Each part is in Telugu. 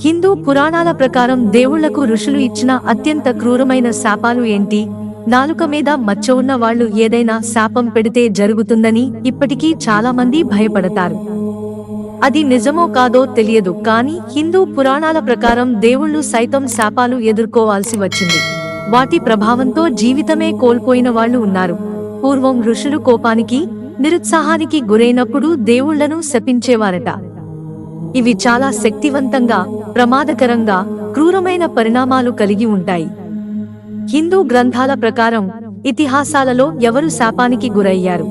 హిందూ పురాణాల ప్రకారం దేవుళ్ళకు ఋషులు ఇచ్చిన అత్యంత క్రూరమైన శాపాలు ఏంటి? నాలుక మీద మచ్చ ఉన్న వాళ్ళు ఏదైనా శాపం పెడితే జరుగుతుందని ఇప్పటికీ చాలా మంది భయపడతారు. అది నిజమో కాదో తెలియదు కానీ హిందూ పురాణాల ప్రకారం దేవుళ్ళు సైతం శాపాలు ఎదుర్కోవాల్సి వచ్చింది. వాటి ప్రభావంతో జీవితమే కోల్పోయిన వాళ్ళు ఉన్నారు. పూర్వం ఋషులు కోపానికి నిరుత్సాహానికి గురైనప్పుడు దేవుళ్ళను శపించేవారట. ఇవి చాలా శక్తివంతంగా ప్రమాదకరంగా క్రూరమైన పరిణామాలు కలిగి ఉంటాయి. హిందూ గ్రంథాల ప్రకారం ఇతిహాసాలలో ఎవరు శాపానికి గురయ్యారు?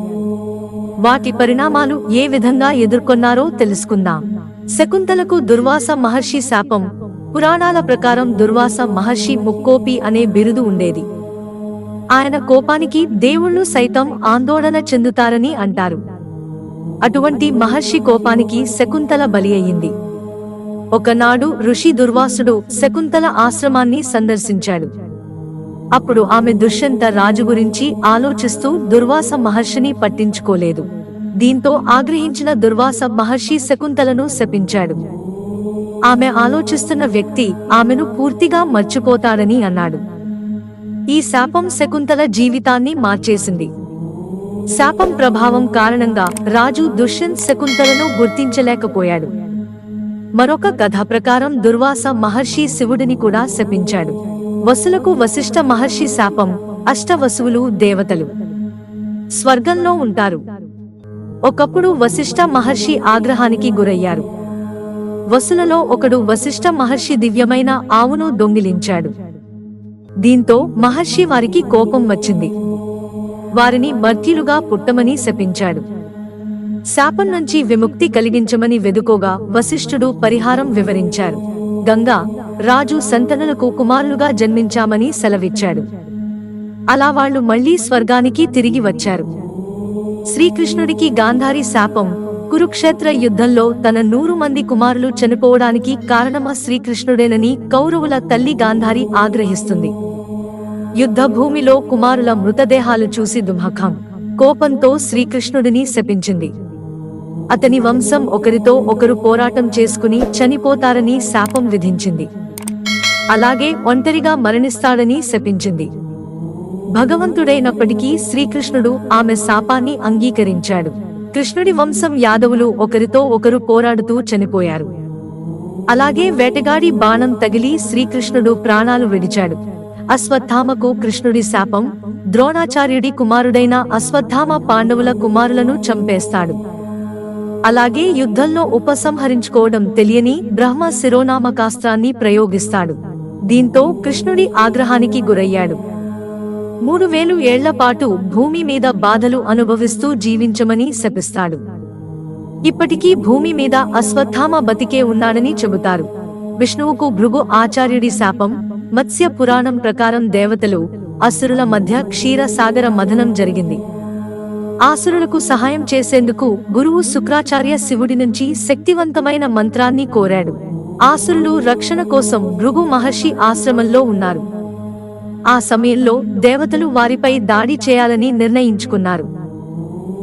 వాటి పరిణామాలు ఏ విధంగా ఎదుర్కొన్నారో తెలుసుకుందాం. శకుంతలకు దుర్వాస మహర్షి శాపం పురాణాల ప్రకారం దుర్వాస మహర్షి ముక్కోపి అనే బిరుదు ఉండేది. ఆయన కోపానికి దేవుళ్ళు సైతం ఆందోళన చెందుతారని అంటారు. అటువంటి మహర్షి కోపానికి శకుంతల బలి అయింది ఒకనాడు ఋషి దుర్వాసుడు శకుంతల ఆశ్రమాన్ని సందర్శించాడు. అప్పుడు ఆమె దుష్యంత రాజు గురించి ఆలోచిస్తూ దుర్వాస మహర్షిని పట్టించుకోలేదు. దీంతో ఆగ్రహించిన దుర్వాస మహర్షి శకుంతలను శపించాడు. ఆమె ఆలోచిస్తున్న వ్యక్తి ఆమెను పూర్తిగా మర్చిపోతాడని అన్నాడు. ఈ శాపం శకుంతల జీవితాన్ని మార్చేసింది. శాపం ప్రభావం కారణంగా రాజు దుష్యంత్ శకుంతలను గుర్తించలేకపోయాడు. మరొక కథ ప్రకారం దుర్వాస మహర్షి శివుడిని కూడా శపించాడు. వసులకు వశిష్ఠ మహర్షి శాపం అష్టవసువులు దేవతలు. స్వర్గంలో ఉంటారు. ఒకప్పుడు వశిష్ఠ మహర్షి ఆగ్రహానికి గురయ్యారు. వసులలో ఒకడు వశిష్ఠ మహర్షి దివ్యమైన ఆవును దొంగిలించాడు. దీంతో మహర్షి వారికి కోపం వచ్చింది. వారిని మర్త్యులుగా పుట్టమని శపించాడు. శాపం నుంచి విముక్తి కలిగించమని వెదుకోగా వశిష్ఠుడు పరిహారం వివరించారు గంగా రాజు సంతనులకు కుమారులుగా జన్మించామని సెలవిచ్చాడు. అలా వాళ్ళు మళ్ళీ స్వర్గానికి తిరిగి వచ్చారు. శ్రీకృష్ణుడికి గాంధారి శాపం కురుక్షేత్ర యుద్ధంలో తన నూరు మంది కుమారులు చనిపోవడానికి కారణమా శ్రీకృష్ణుడేనని కౌరవుల తల్లి గాంధారి ఆగ్రహిస్తుంది. యుద్ధ భూమిలో కుమారుల మృతదేహాలు చూసి దుమఖం కోపంతో శ్రీకృష్ణుడిని శపించింది. అతని వంశం ఒకరితో ఒకరు పోరాటం చేసుకుని చనిపోతారని శాపం విధించింది. అలాగే ఒంటరిగా మరణిస్తాడని శపించింది. భగవంతుడైనప్పటికీ శ్రీకృష్ణుడు ఆమె శాపాన్ని అంగీకరించాడు. కృష్ణుడి వంశం యాదవులు ఒకరితో ఒకరు పోరాడుతూ చనిపోయారు. అలాగే వేటగాడి బాణం తగిలి శ్రీకృష్ణుడు ప్రాణాలు విడిచాడు. అశ్వత్థామకు కృష్ణుడి శాపం ద్రోణాచార్యుడి కుమారుడైన అశ్వత్థామ పాండవుల కుమారులను చంపేస్తాడు. అలాగే యుద్ధంలో ఉపసంహరించుకోవడం తెలియని బ్రహ్మ శిరోనామకాస్త్రాన్ని ప్రయోగిస్తాడు. దీంతో కృష్ణుడి ఆగ్రహానికి గురయ్యాడు. మూడు వేలు ఏళ్ళపాటు భూమి మీద బాధలు అనుభవిస్తూ జీవించమని శపిస్తాడు. ఇప్పటికీ భూమి మీద అశ్వత్థామ బతికే ఉన్నాడని చెబుతారు. విష్ణువుకు భృగు ఆచార్యుడి శాపం మత్స్య పురాణం ప్రకారం దేవతలు అసురుల మధ్య క్షీర సాగర మథనం జరిగింది. ఆసురులకు సహాయం చేసేందుకు గురువు శుక్రాచార్య శివుడి నుంచి శక్తివంతమైన మంత్రాన్ని కోరాడు. ఆసురులు రక్షణ కోసం భృగు మహర్షి ఆశ్రమంలో ఉన్నారు. ఆ సమయంలో దేవతలు వారిపై దాడి చేయాలని నిర్ణయించుకున్నారు.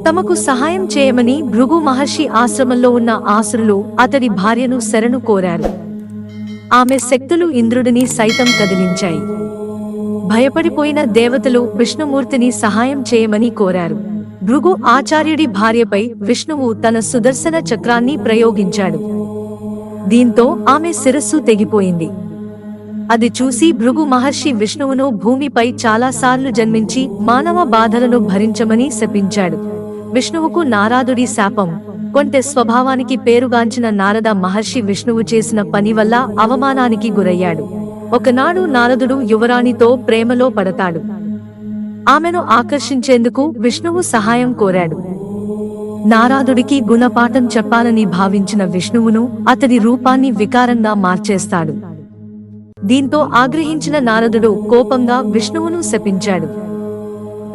తమకు సహాయం చేయమని భృగు మహర్షి ఆశ్రమంలో ఉన్న ఆసురులు అతడి భార్యను శరణు కోరారు. ఆమె శక్తులు ఇంద్రుడిని సైతం కదిలించాయి. భయపడిపోయిన దేవతలు విష్ణుమూర్తిని సహాయం చేయమని కోరారు. భృగు ఆచార్యుడి భార్యపై విష్ణువు తన సుదర్శన చక్రాన్ని ప్రయోగించాడు. దీంతో ఆమె శిరస్సు తెగిపోయింది. అది చూసి భృగు మహర్షి విష్ణువును భూమిపై చాలాసార్లు జన్మించి మానవ బాధలను భరించమని శపించాడు. విష్ణువుకు నారాదుడి శాపం కొంటె స్వభావానికి పేరుగాంచిన నారద మహర్షి విష్ణువు చేసిన పని వల్ల అవమానానికి గురయ్యాడు. ఒకనాడు నారదుడు యువరాణితో ప్రేమలో పడతాడు. ఆమెను ఆకర్షించేందుకు విష్ణువు సహాయం కోరాడు. నారాదుడికి గుణపాఠం చెప్పాలని భావించిన విష్ణువును అతడి రూపాన్ని వికారంగా మార్చేస్తాడు. దీంతో ఆగ్రహించిన నారదుడు కోపంగా విష్ణువును శపించాడు.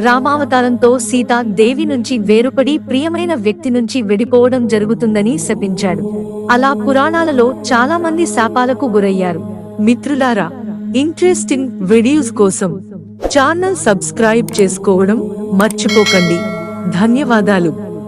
రామావతారంతో సీత దేవి నుంచి వేరుపడి ప్రియమైన వ్యక్తి నుంచి విడిపోవడం జరుగుతుందని శపించాడు. అలా పురాణాలలో చాలా మంది శాపాలకు గురయ్యారు. మిత్రులారా ఇంట్రెస్టింగ్ వీడియోస్ కోసం ఛానల్ సబ్స్క్రైబ్ చేసుకోవడం మర్చిపోకండి. ధన్యవాదాలు.